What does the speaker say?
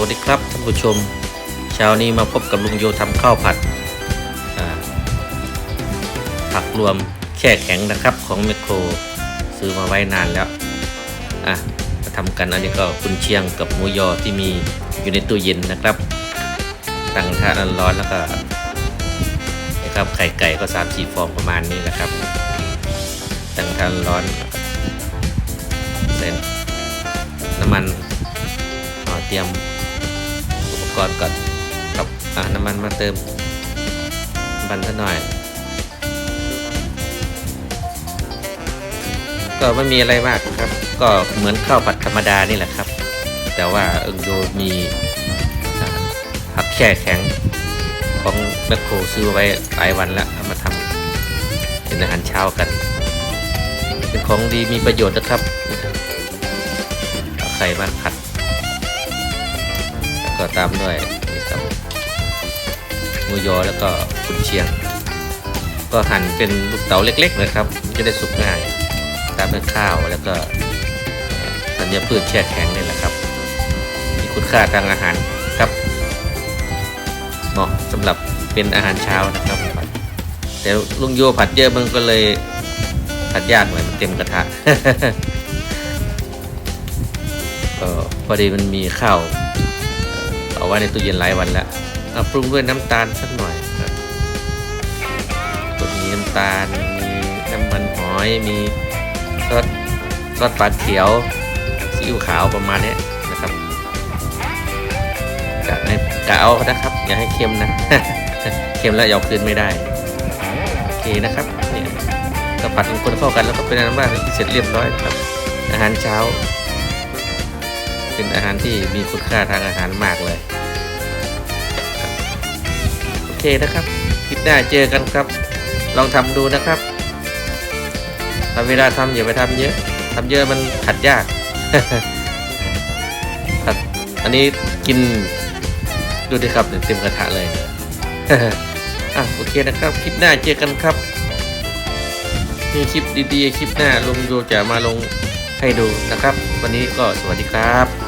วัสดีครับท่านผู้ชม เช้านี้มาพบกับลุงโยทำข้าวผัดผักรวมแช่แข็งนะครับของแมคโครซื้อมาไว้นานแล้วอะมาทำกันอันนี้ก็กุนเชียงกับหมูยอที่มีอยู่ในตู้เย็นนะครับ ตั้งกระทะร้อนแล้วก็นะครับไข่ไก่ก็สามสี่ฟองประมาณนี้แหละครับตั้งกระทะร้อน กรณ์ก่อนครับอ่าน้ำมันมาเติมน้ำมันสักหน่อย ก็ไม่มีอะไรมากครับ ก็เหมือนข้าวผัดธรรมดานี่แหละครับ แต่ว่าเอิงโดมีผักแช่แข็งของแมคโครซื้อไว้หลายวันแล้วเอามาทำเป็นอาหารเช้ากัน เป็นของดีมีประโยชน์นะครับเอาไข่มาผัด ก็ตามด้วยนี่ครับหมูยอแล้วก็กุนเชียง ก็หั่นเป็นลูกเต๋าเล็กๆนะครับ จะได้สุกง่าย ตามด้วยข้าวแล้วก็ธัญพืชแช่แข็งนี่แหละครับ มีคุณค่าทางอาหารครับเหมาะสำหรับเป็นอาหารเช้านะครับแต่ลุงโยผัดเยอะมันก็เลยผัดยากหน่อยมันเต็มกระทะก็พอดีมันมีข้าว เอาไว้ในตู้เย็นหลายวันแล้วเอาปรุงด้วยน้ำตาลสักหน่อยครับก็มีน้ำตาล มีน้ำมันหอย มีซอสซอสปลาเขียวซีอิ๊วขาวประมาณนี้นะครับกะให้กะเอานะครับ อย่าให้เค็มนะ เค็มแล้วเอาคืนไม่ได้ โอเคนะครับเนี่ยก็ผัดคนเข้ากันแล้วก็เป็นอันว่าเสร็จเรียบร้อยครับ อาหารเช้า เป็นอาหารที่มีคุณค่าทางอาหารมากเลย โอเคนะครับคลิปหน้าเจอกันครับ ลองทำดูนะครับทำเวลาทำอย่าไปทำเยอะทำเยอะมันขัดยากครับอันนี้กินดูดิครับเต็มกระทะเลยอะโอเคนะครับ คลิปหน้าเจอกันครับ มีคลิปดีๆ คลิปหน้าลุงโยจะมาลงให้ดูนะครับ วันนี้ก็สวัสดีครับ